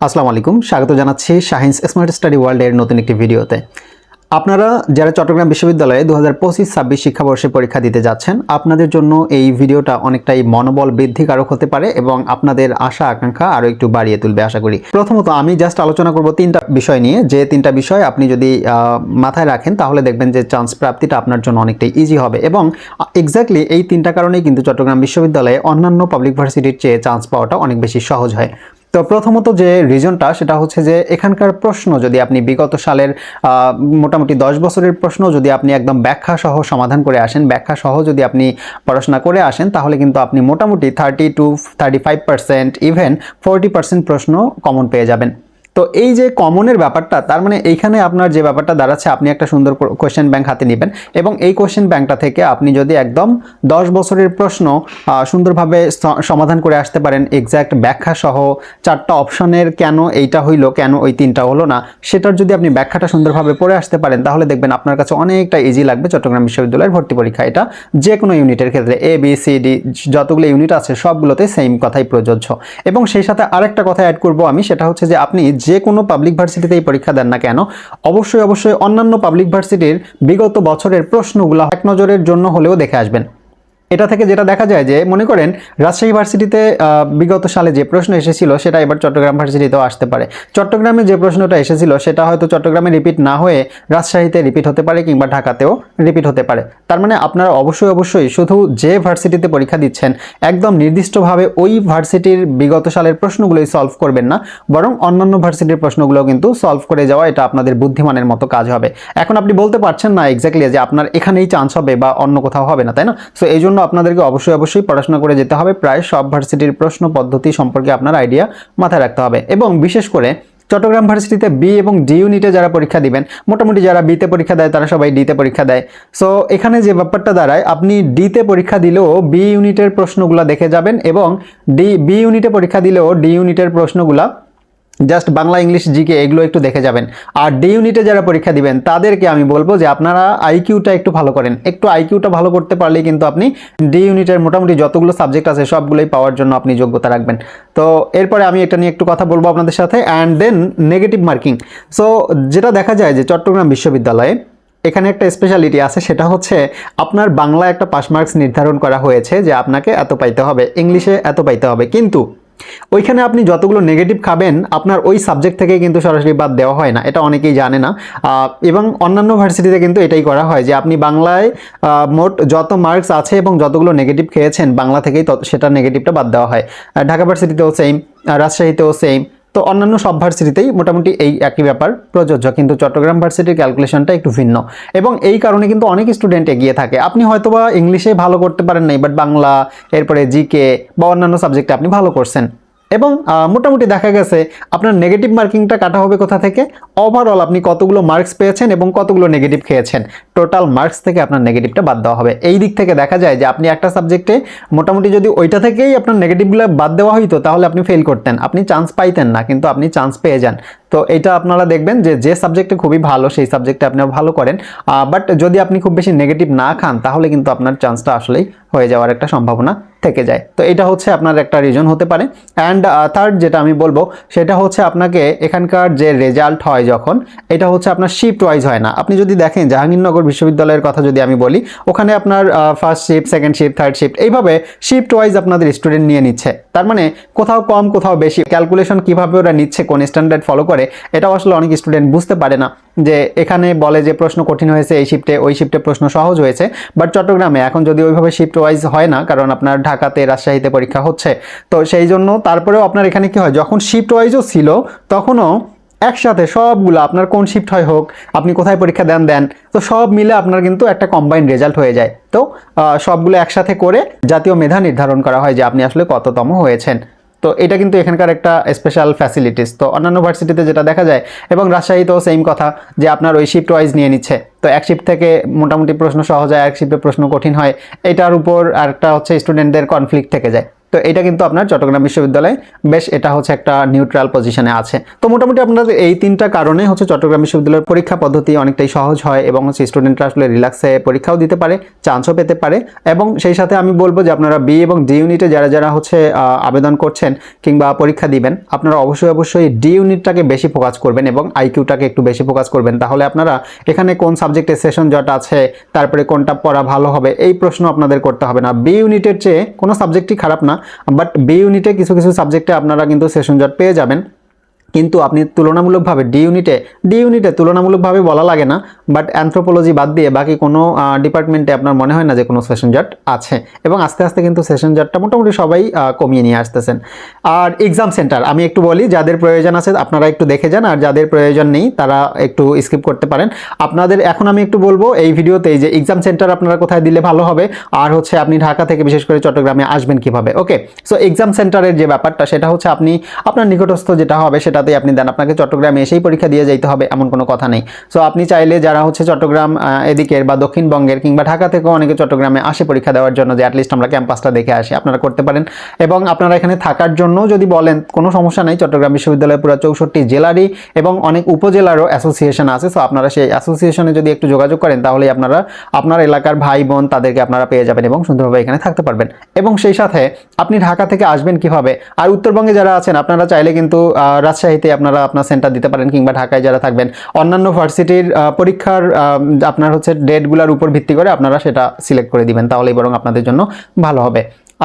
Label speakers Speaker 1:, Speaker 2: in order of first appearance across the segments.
Speaker 1: আসসালামু আলাইকুম, স্বাগত জানাচ্ছি শাহিন্স স্মার্ট স্টাডি ওয়ার্ল্ডের নতুন একটি ভিডিওতে। আপনারা যারা চট্টগ্রাম বিশ্ববিদ্যালয়ে দু হাজার পঁচিশ ছাব্বিশ শিক্ষাবর্ষে পরীক্ষা দিতে যাচ্ছেন, আপনাদের জন্য এই ভিডিওটা অনেকটাই মনোবল বৃদ্ধিকারক হতে পারে এবং আপনাদের আশা, আকাঙ্ক্ষা আরও একটু বাড়িয়ে তুলবে, আশা করি। প্রথমত আমি জাস্ট আলোচনা করব তিনটা বিষয় নিয়ে। যে তিনটা বিষয় আপনি যদি মাথায় রাখেন, তাহলে দেখবেন যে চান্স প্রাপ্তিটা আপনার জন্য অনেকটাই ইজি হবে এবং এক্স্যাক্টলি এই তিনটা কারণেই কিন্তু চট্টগ্রাম বিশ্ববিদ্যালয়ে অন্যান্য পাবলিক ভার্সিটির চেয়ে চান্স পাওয়াটা অনেক বেশি সহজ হয়। তো প্রথমত যে রিজনটা, সেটা হচ্ছে যে এখানকার প্রশ্ন, যদি আপনি বিগত সালের মোটামুটি দশ বছরের প্রশ্ন যদি আপনি একদম ব্যাখ্যা সহ সমাধান করে আসেন ব্যাখ্যা সহ যদি আপনি পড়াশোনা করে আসেন, তাহলে কিন্তু আপনি মোটামুটি thirty two thirty five percent even forty percent প্রশ্ন কমন পেয়ে যাবেন। তো এই যে কমনের ব্যাপারটা, তার মানে এইখানে আপনার যে ব্যাপারটা দাঁড়াচ্ছে, আপনি একটা সুন্দর কোয়েশ্চেন ব্যাংক হাতে নেবেন এবং এই কোয়েশ্চেন ব্যাংকটা থেকে আপনি যদি একদম দশ বছরের প্রশ্ন সুন্দরভাবে সমাধান করে আসতে পারেন এক্স্যাক্ট ব্যাখ্যা সহ চারটা অপশনের কেন এইটা হইল, কেন ওই তিনটা হলো না, সেটার যদি আপনি ব্যাখ্যাটা সুন্দরভাবে পড়ে আসতে পারেন, তাহলে দেখবেন আপনার কাছে অনেকটা ইজি লাগবে চট্টগ্রাম বিশ্ববিদ্যালয়ের ভর্তি পরীক্ষা এটা। যে কোনো ইউনিটের ক্ষেত্রে এ বি সি ডি যতগুলো ইউনিট আছে, সবগুলোতে সেম কথাই প্রযোজ্য। এবং সেই সাথে আরেকটা কথা অ্যাড করব আমি, সেটা হচ্ছে যে আপনি যে কোনো পাবলিক ভার্সিটিতে এই পরীক্ষা দেন না কেন, অবশ্যই অবশ্যই অন্যান্য পাবলিক ভার্সিটির বিগত বছরের প্রশ্নগুলো এক নজরের জন্য হলেও দেখে আসবেন। এটা থেকে যেটা দেখা যায় যে, মনে করেন রাজশাহী ভার্সিটিতে বিগত সালে যে প্রশ্ন এসেছিল সেটা এবার চট্টগ্রাম ভার্সিটিতেও আসতে পারে। চট্টগ্রামে যে প্রশ্নটা এসেছিল সেটা হয়তো চট্টগ্রামে রিপিট না হয়ে রাজশাহীতে রিপিট হতে পারে কিংবা ঢাকাতেও রিপিট হতে পারে। তার মানে আপনারা অবশ্যই অবশ্যই শুধু যে ভার্সিটিতে পরীক্ষা দিচ্ছেন, একদম নির্দিষ্টভাবে ওই ভার্সিটির বিগত সালের প্রশ্নগুলোই সলভ করবেন না, বরং অন্যান্য ভার্সিটির প্রশ্নগুলো কিন্তু সলভ করে যাওয়া এটা আপনাদের বুদ্ধিমানের মতো কাজ হবে। এখন আপনি বলতে পারছেন না এক্স্যাক্টলি যে আপনার এখানেই চান্স হবে বা অন্য কোথাও হবে না, তাই না? সো এই জন্য আপনাদেরকে অবশ্যই অবশ্যই পড়াশোনা করে যেতে হবে। প্রায় সব ভার্সিটির প্রশ্ন পদ্ধতি সম্পর্কে আপনার আইডিয়া মাথায় রাখতে হবে এবং বিশেষ করে চট্টগ্রাম ভার্সিটিতে বি এবং ডি ইউনিটে যারা পরীক্ষা দিবেন, মোটামুটি যারা বিতে পরীক্ষা দেয় তারা সবাই ডিতে পরীক্ষা দেয়। সো এখানে যে ব্যাপারটা দাঁড়ায়, আপনি ডিতে পরীক্ষা দিলেও বি ইউনিটের প্রশ্নগুলো দেখে যাবেন এবং ডি বি ইউনিটে পরীক্ষা দিলেও ডি ইউনিটের প্রশ্নগুলা জাস্ট বাংলা ইংলিশ জিকে এগুলো একটু দেখে যাবেন। আর ডি ইউনিটে যারা পরীক্ষা দিবেন, তাদেরকে আমি বলব যে আপনারা আইকিউটা একটু ভালো করেন। একটু আইকিউটা ভালো করতে পারলেই কিন্তু আপনি ডি ইউনিটের মোটামুটি যতগুলো সাবজেক্ট আছে, সবগুলোই পাওয়ার জন্য আপনি যোগ্যতা রাখবেন। তো এরপরে আমি এটা নিয়ে একটু কথা বলব আপনাদের সাথে। And then negative marking so যেটা দেখা যায় যে চট্টগ্রাম বিশ্ববিদ্যালয়ে এখানে একটা স্পেশালিটি আছে, সেটা হচ্ছে আপনার বাংলা একটা পাস মার্কস নির্ধারণ করা হয়েছে যে আপনাকে এত পাইতে হবে, ইংলিশে এত পাইতে হবে। কিন্তু ওইখানে আপনি যতগুলো নেগেটিভ খাবেন, আপনার ওই সাবজেক্ট থেকে কিন্তু সরাসরি বাদ দেওয়া হয় না, এটা অনেকেই জানে না। এবং অন্যান্য ভার্সিটিতে কিন্তু এটাই করা হয় যে আপনি বাংলায় মোট যত মার্কস আছে এবং যতগুলো নেগেটিভ খেয়েছেন, বাংলা থেকেই সেটা নেগেটিভটা বাদ দেওয়া হয়। ঢাকা ভার্সিটিতেও সেম রাজশাহীতেও সেম তো অন্যান্য সব ভার্সিটিতেই মোটামুটি এই একই ব্যাপার, প্রযোজ্য। কিন্তু চট্টগ্রাম ভার্সিটির ক্যালকুলেশনটা একটু ভিন্ন। এবং এই কারণে কিন্তু অনেক স্টুডেন্ট এগিয়ে থাকে। আপনি হয়তোবা ইংলিশে ভালো করতে পারেন নাই বাট বাংলা, এরপরে জিকে বা অন্যান্য সাবজেক্টে আপনি ভালো করছেন। এবং মোটামুটি দেখা গেছে আপনার নেগেটিভ মার্কিংটা কাটা হবে কোথা থেকে? ওভারঅল আপনি কতগুলো মার্কস পেয়েছেন এবং কতগুলো নেগেটিভ খেয়েছেন? টোটাল মার্কস থেকে আপনার নেগেটিভটা বাদ দেওয়া হবে। এই দিক থেকে দেখা যায় যে আপনি একটা সাবজেক্টে মোটামুটি যদি ওইটা থেকেই আপনার নেগেটিভগুলো বাদ দেওয়া হইতো, তাহলে আপনি ফেল করতেন। আপনি চান্স পাইতেন না, কিন্তু আপনি চান্স পেয়ে যান। তো এটা আপনারা দেখবেন যে যে সাবজেক্টে খুবই ভালো, সেই সাবজেক্টে আপনি ভালো করেন। বাট যদি আপনি খুব বেশি নেগেটিভ না খান, তাহলে কিন্তু আপনার চান্সটা আসলেই হয়ে যাওয়ার একটা সম্ভাবনা থেকে যায়। তো এটা হচ্ছে আপনার একটা রিজন হতে পারে। অ্যান্ড থার্ড যেটা আমি বলব, সেটা হচ্ছে আপনাকে এখানকার যে রেজাল্ট হয় যখন, এটা হচ্ছে আপনার শিফট ওয়াইজ হয় না। আপনি যদি দেখেন জাহাঙ্গীরনগর বিশ্ববিদ্যালয়ের কথা যদি আমি বলি, ওখানে আপনার first shift second shift third shift এইভাবে শিফট ওয়াইজ আপনাদের স্টুডেন্ট নিয়ে নিচ্ছে। তার মানে কোথাও কম, কোথাও বেশি। ক্যালকুলেশন কীভাবে ওরা নিচ্ছে, কোন স্ট্যান্ডার্ড ফলো করে? এটাও আসলে অনেক স্টুডেন্ট বুঝতে পারে না যে এখানে বলে যে প্রশ্ন কঠিন হয়েছে, এই শিফটে ওই শিফটে প্রশ্ন সহজ হয়েছে। বাট চট্টগ্রামে এখন যদি ওইভাবে শিফট ওয়াইজ হয় না, কারণ আপনার ঢাকাতে রাজশাহীতে পরীক্ষা হচ্ছে, তো সেই জন্য তারপরেও আপনার এখানে কি হয়, যখন শিফট ওয়াইজও ছিল, তখনও একসাথে সবগুলো আপনার কোন শিফট হয় হোক, আপনি কোথায় পরীক্ষা দেন দেন, তো সব মিলে আপনার কিন্তু একটা কম্বাইন্ড রেজাল্ট হয়ে যায়। তো সবগুলো একসাথে করে জাতীয় মেধা নির্ধারণ করা হয় যে আপনি আসলে কততম হয়েছেন। তো এটা কিন্তু এখানকার একটা স্পেশাল ফ্যাসিলিটিস তো অন্যান্য ভার্সিটিতে যেটা দেখা যায়, এবং রাজশাহীতেও সেম কথা, যে আপনার ওই শিফট ওয়াইজ নিয়ে নিচ্ছে। তো এক শিফট থেকে মোটামুটি প্রশ্ন সহজ হয় এক শিফটে প্রশ্ন কঠিন হয়। এটার উপর আরেকটা হচ্ছে স্টুডেন্টদের কনফ্লিক্ট থেকে যায়। তো এটা কিন্তু আপনার চট্টগ্রাম বিশ্ববিদ্যালয়ে। বেশ, এটা হচ্ছে একটা নিউট্রাল পজিশনে আছে। তো মোটামুটি আপনাদের এই তিনটা কারণে হচ্ছে চট্টগ্রাম বিশ্ববিদ্যালয়ের পরীক্ষা পদ্ধতি অনেকটাই সহজ হয় এবং হচ্ছে স্টুডেন্টরা আসলে রিল্যাক্সে পরীক্ষাও দিতে পারে চান্সও পেতে পারে এবং সেই সাথে আমি বলব যে আপনারা বি এবং ডি ইউনিটে যারা যারা হচ্ছে আবেদন করছেন কিংবা পরীক্ষা দিবেন, আপনারা অবশ্যই অবশ্যই ডি ইউনিটটাকে বেশি ফোকাস করবেন এবং আইকিউটাকে একটু বেশি ফোকাস করবেন। তাহলে আপনারা এখানে কোন সাবজেক্টে সেশন জট আছে, তারপরে কোনটা পড়া ভালো হবে, এই প্রশ্ন আপনাদের করতে হবে না। বি ইউনিটের চেয়ে কোনো সাবজেক্টই খারাপ না। বাট বি ইউনিটে কিছু কিছু সাবজেক্টে আপনারা কিন্তু সেশন জট পেয়ে যাবেন। কিন্তু আপনি তুলনামূলকভাবে ডি ইউনিটে ডি ইউনিটে তুলনামূলকভাবে বলা লাগে না। বাট অ্যান্থ্রোপোলজি বাদ দিয়ে বাকি কোনো ডিপার্টমেন্টে আপনার মনে হয় না যে কোনো সেশন জট আছে? এবং আস্তে আস্তে কিন্তু সেশন জটটা মোটামুটি সবাই কমিয়ে নিয়ে আসতেছেন। আর এক্সাম সেন্টার আমি একটু বলি, যাদের প্রয়োজন আছে আপনারা একটু দেখে যান, আর যাদের প্রয়োজন নেই তারা একটু স্কিপ করতে পারেন। আপনাদের, এখন আমি একটু বলব, এই ভিডিওতে যে এক্সাম সেন্টার আপনারা কোথায় দিলে ভালো হবে, আর হচ্ছে আপনি ঢাকা থেকে বিশেষ করে চট্টগ্রামে আসবেন কীভাবে? ওকে সো এক্সাম সেন্টারের যে ব্যাপারটা, সেটা হচ্ছে আপনি, আপনার নিকটস্থ যেটা হবে সেটাতেই আপনি দেন। আপনাকে চট্টগ্রামে এসেই পরীক্ষা দিয়ে যাইতে হবে, এমন কোনো কথা নেই। সো আপনি চাইলে যারা হচ্ছে চট্টগ্রাম এদিকের বা দক্ষিণবঙ্গের কিংবা ঢাকা থেকেও অনেকে চট্টগ্রামে আসে পরীক্ষা দেওয়ার জন্য যে অ্যাটলিস্ট আমরা ক্যাম্পাসটা দেখে আসি, আপনারা করতে পারেন। এবং আপনারা এখানে থাকার জন্য যদি বলেন, কোনো সমস্যা নেই, চট্টগ্রাম বিশ্ববিদ্যালয়ে পুরো চৌষট্টি জেলারই এবং অনেক উপজেলারও অ্যাসোসিয়েশন আছে। সো আপনারা সেই অ্যাসোসিয়েশনে যদি একটু যোগাযোগ করেন তাহলে আপনারা আপনার এলাকার ভাই, বোন তাদেরকে আপনারা পেয়ে যাবেন এবং সুন্দরভাবে এখানে থাকতে পারবেন। এবং সেই সাথে আপনি ঢাকা থেকে আসবেন কীভাবে? আর উত্তরবঙ্গে যারা আছেন, আপনারা চাইলে কিন্তু রাজশাহীতে আপনারা আপনার সেন্টার দিতে পারেন কিংবা ঢাকায় যারা থাকবেন। অন্যান্য ভার্সিটির পরীক্ষার আপনার হচ্ছে ডেটগুলোর উপর ভিত্তি করে আপনারা সেটা সিলেক্ট করে দিবেন, তাহলেই বরং আপনাদের জন্য ভালো হবে।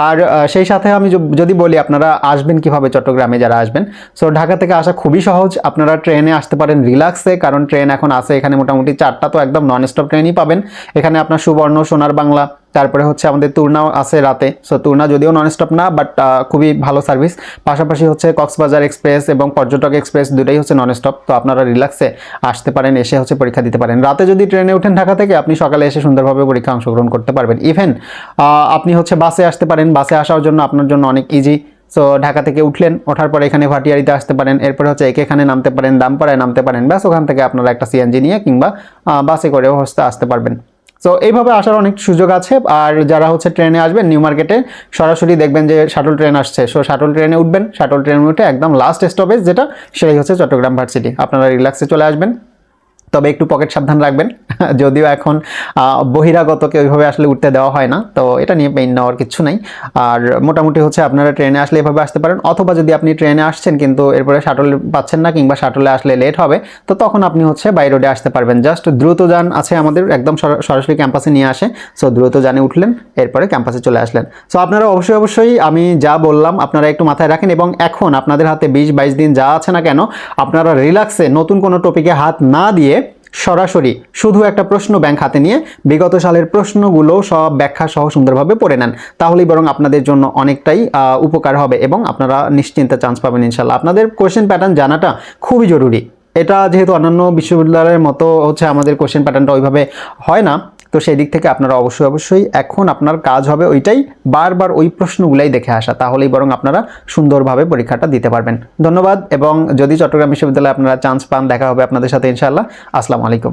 Speaker 1: আর সেই সাথে আমি যদি বলি আপনারা আসবেন কীভাবে চট্টগ্রামে যারা আসবেন সো ঢাকা থেকে আসা খুবই সহজ, আপনারা ট্রেনে আসতে পারেন রিল্যাক্সে কারণ ট্রেন এখন আসে এখানে মোটামুটি চারটা তো একদম নন স্টপ ট্রেনই পাবেন। এখানে আপনার সুবর্ণ, সোনার বাংলা তারপরে হচ্ছে আমাদের তুর্নাও আছে রাতে। সো তুর্না যদিও নন স্টপ না বাট খুবই ভালো সার্ভিস পাশাপাশি হচ্ছে কক্সবাজার এক্সপ্রেস এবং পর্যটক এক্সপ্রেস দুটাই হচ্ছে নন স্টপ তো আপনারা রিল্যাক্সে আসতে পারেন, এসে হচ্ছে পরীক্ষা দিতে পারেন। রাতে যদি ট্রেনে ওঠেন ঢাকা থেকে, আপনি সকালে এসে সুন্দরভাবে পরীক্ষা অংশগ্রহণ করতে পারবেন। ইভেন আপনি হচ্ছে বাসে আসতে পারেন। বাসে আসার জন্য আপনার জন্য অনেক ইজি সো ঢাকা থেকে উঠলেন, ওঠার পরে এখানে ভাটিয়ারিতে আসতে পারেন। এরপরে হচ্ছে একে এখানে নামতে পারেন, দামপাড়ায় নামতে পারেন। ব্যাস, ওখান থেকে আপনারা একটা সিএনজি নিয়ে কিংবা বাসে করেও হচ্ছে আসতে পারবেন। সো এইভাবে আসার অনেক সুযোগ আছে। আর যারা হচ্ছে ট্রেনে আসবেন, নিউ মার্কেটে, সরাসরি দেখবেন যে শাটল ট্রেন আসছে। সো শাটল ট্রেনে উঠবেন, শাটল ট্রেনে উঠে একদম লাস্ট স্টপেজ যেটা সেটাই হচ্ছে চট্টগ্রাম ভার্সিটি। আপনারা রিল্যাক্সে চলে আসবেন। তবে একটু পকেট সাবধান রাখবেন। যদিও এখন বহিরাগতকে ওইভাবে আসলে উঠতে দেওয়া হয় না, তো এটা নিয়ে পেইন নেওয়ার কিছু নাই। আর মোটামুটি হচ্ছে আপনারা ট্রেনে আসলে এভাবে আসতে পারেন, অথবা যদি আপনি ট্রেনে আসছেন কিন্তু এরপরে শাটল পাচ্ছেন না কিংবা শাটলে আসলে লেট হবে, তো তখন আপনি হচ্ছে বাই রোডে আসতে পারবেন। জাস্ট দ্রুত যান আছে আমাদের, একদম সরাসরি ক্যাম্পাসে নিয়ে আসে সো দ্রুত যানে উঠলেন, এরপরে ক্যাম্পাসে চলে আসলেন। সো আপনারা অবশ্যই অবশ্যই আমি যা বললাম আপনারা একটু মাথায় রাখেন এবং এখন আপনাদের হাতে বিশ বাইশ দিন যা আছে না কেন, আপনারা রিল্যাক্সে নতুন কোনো টপিকে হাত না দিয়ে সরাসরি শুধু একটা প্রশ্ন ব্যাংক হাতে নিয়ে বিগত সালের প্রশ্নগুলো সব ব্যাখ্যা সহ সুন্দরভাবে পড়ে নেন। তাহলেই বরং আপনাদের জন্য অনেকটাই উপকার হবে এবং আপনারা নিশ্চিন্তে চান্স পাবেন ইনশাল্লাহ আপনাদের কোয়েশ্চেন প্যাটার্ন জানাটা খুবই জরুরি। এটা যেহেতু অন্যান্য বিশ্ববিদ্যালয়ের মতো হচ্ছে আমাদের কোশ্চেন প্যাটার্নটা ওইভাবে হয় না। তো সেই দিক থেকে আপনারা অবশ্যই অবশ্যই এখন আপনার কাজ হবে ওইটাই বারবার ওই প্রশ্নগুলাই দেখে আসা, তাহলেই বরং আপনারা সুন্দরভাবে পরীক্ষাটা দিতে পারবেন। ধন্যবাদ এবং যদি চট্টগ্রাম বিশ্ববিদ্যালয়ে আপনারা চান্স পান, দেখা হবে আপনাদের সাথে ইনশাআল্লাহ। আসসালামু আলাইকুম।